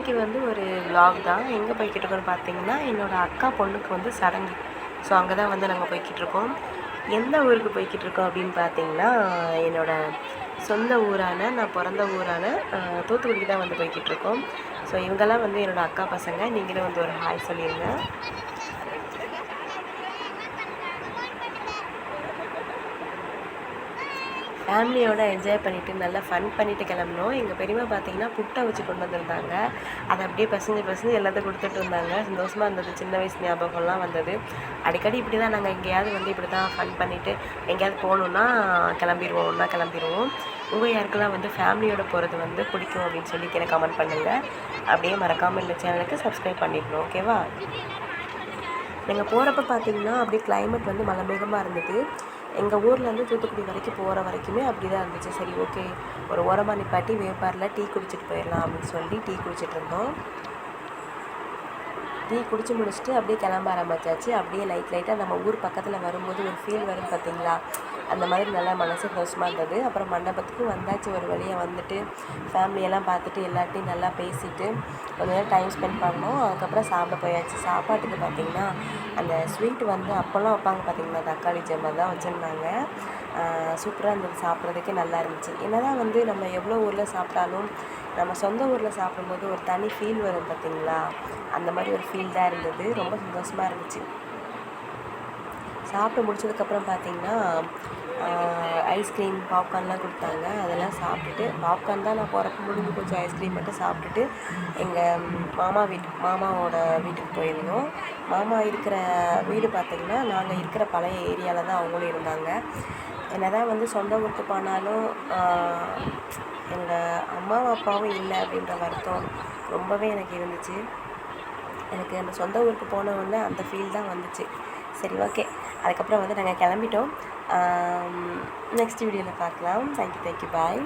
இன்றைக்கி வந்து ஒரு vlog தான். எங்கே போய்கிட்டு இருக்கோம்னு பார்த்தீங்கன்னா என்னோடய அக்கா பொண்ணுக்கு வந்து சடங்கு. ஸோ அங்கே தான் வந்து நாங்கள் போய்கிட்டு இருக்கோம். எந்த ஊருக்கு போய்கிட்டு இருக்கோம் அப்படின்னு பார்த்தீங்கன்னா என்னோடய சொந்த ஊரான நான் பிறந்த ஊரான தூத்துக்குடிக்கு தான் வந்து போய்கிட்டு இருக்கோம். ஸோ இவங்கெல்லாம் வந்து என்னோடய அக்கா பசங்க. நீங்களும் வந்து ஒரு ஹாய் சொல்லிடுங்க ஃபேமிலியோடு என்ஜாய் பண்ணிவிட்டு நல்லா ஃபன் பண்ணிவிட்டு கிளம்புனோம். எங்கள் பெரியம்மா பார்த்தீங்கன்னா புட்டை வச்சு கொண்டு வந்திருந்தாங்க. அதை அப்படியே பசங்க பசங்க எல்லாத்தையும் கொடுத்துட்டு இருந்தாங்க. சந்தோஷமாக இருந்தது. சின்ன வயசு ஞாபகம்லாம் வந்தது. அடிக்கடி இப்படி தான் நாங்கள் எங்கேயாவது வந்து இப்படி தான் ஃபன் பண்ணிவிட்டு எங்கேயாவது போகணுன்னா கிளம்பிடுவோம் ஒன்றா கிளம்பிடுவோம் உங்கள் யாருக்கெல்லாம் வந்து ஃபேமிலியோட போகிறது வந்து பிடிக்கும் அப்படின்னு சொல்லி கீழே கமெண்ட் பண்ணுங்கள் அப்படியே மறக்காமல் இந்த சேனலுக்கு சப்ஸ்கிரைப் பண்ணிக்கணும். ஓகேவா நீங்கள் போகிறப்ப பார்த்தீங்கன்னா அப்படியே கிளைமேட் வந்து மலமேகமாக இருந்தது. எங்கள் ஊர்லேருந்து தூத்துக்குடி வரைக்கும் போகிற வரைக்குமே அப்படி தான் இருந்துச்சு. சரி ஓகே. ஒரு ஓரமாக நிப்பாட்டி வேப்பாரில் டீ குடிச்சிட்டு போயிடலாம் அப்படின்னு சொல்லி டீ குடிச்சிட்டு இருந்தோம். டீ குடிச்சு முடிச்சுட்டு அப்படியே கிளம்ப ஆரம்பிச்சாச்சு. அப்படியே லைட் லைட்டாக நம்ம ஊர் பக்கத்தில் வரும்போது ஒரு ஃபீல் வரும் பார்த்தீங்களா அந்த மாதிரி நல்லா மனசு சந்தோஷமாக இருந்தது. அப்புறம் மண்டபத்துக்கு வந்தாச்சு. ஒரு வழியாக வந்துட்டு ஃபேமிலியெல்லாம் பார்த்துட்டு எல்லாத்தையும் நல்லா பேசிட்டு கொஞ்ச நேரம் டைம் ஸ்பெண்ட் பண்ணோம். அதுக்கப்புறம் சாப்பிட போயாச்சு. சாப்பாட்டுக்கு பார்த்தீங்கன்னா அந்த ஸ்வீட் வந்து அப்போல்லாம் வைப்பாங்க பார்த்திங்கன்னா தக்காளி ஜெம்மை தான் வச்சுருந்தாங்க. சூப்பராக இருந்தது. சாப்பிட்றதுக்கே நல்லா இருந்துச்சு. என்னதான் வந்து நம்ம எவ்வளோ ஊரில் சாப்பிட்டாலும் நம்ம சொந்த ஊரில் சாப்பிடும்போது ஒரு தனி ஃபீல் வரும் பார்த்தீங்களா? அந்த மாதிரி ஒரு ஃபீல் தான் இருந்தது. ரொம்ப சந்தோஷமாக இருந்துச்சு. சாப்பிட்டு முடிச்சதுக்கப்புறம் பார்த்தீங்கன்னா ஐஸ்கிரீம் பாப்கார்ன்லாம் கொடுத்தாங்க. அதெல்லாம் சாப்பிட்டுட்டு பாப்கார்ன் தான் நான் போகிறப்ப முடிஞ்சு போச்சு. ஐஸ்கிரீம் மட்டும் சாப்பிட்டுட்டு எங்கள் மாமா வீட்டு மாமாவோட வீட்டுக்கு போயிருந்தோம். மாமா இருக்கிற வீடு பார்த்திங்கன்னா நாங்கள் இருக்கிற பழைய ஏரியாவில் தான் அவங்களும் இருந்தாங்க. என்னதான் வந்து சொந்த ஊருக்கு போனாலும் எங்கள் அம்மாவும் அப்பாவும் இல்லை அப்படின்ற வருத்தம் ரொம்பவே எனக்கு இருந்துச்சு. எனக்கு அந்த சொந்த ஊருக்கு போன உடனே அந்த ஃபீல் தான் வந்துச்சு. சரி ஓகே அதுக்கப்புறம் வந்து நாங்கள் கிளம்பிட்டோம். நெக்ஸ்ட் வீடியோவில் பார்க்கலாம். Thank you thank you bye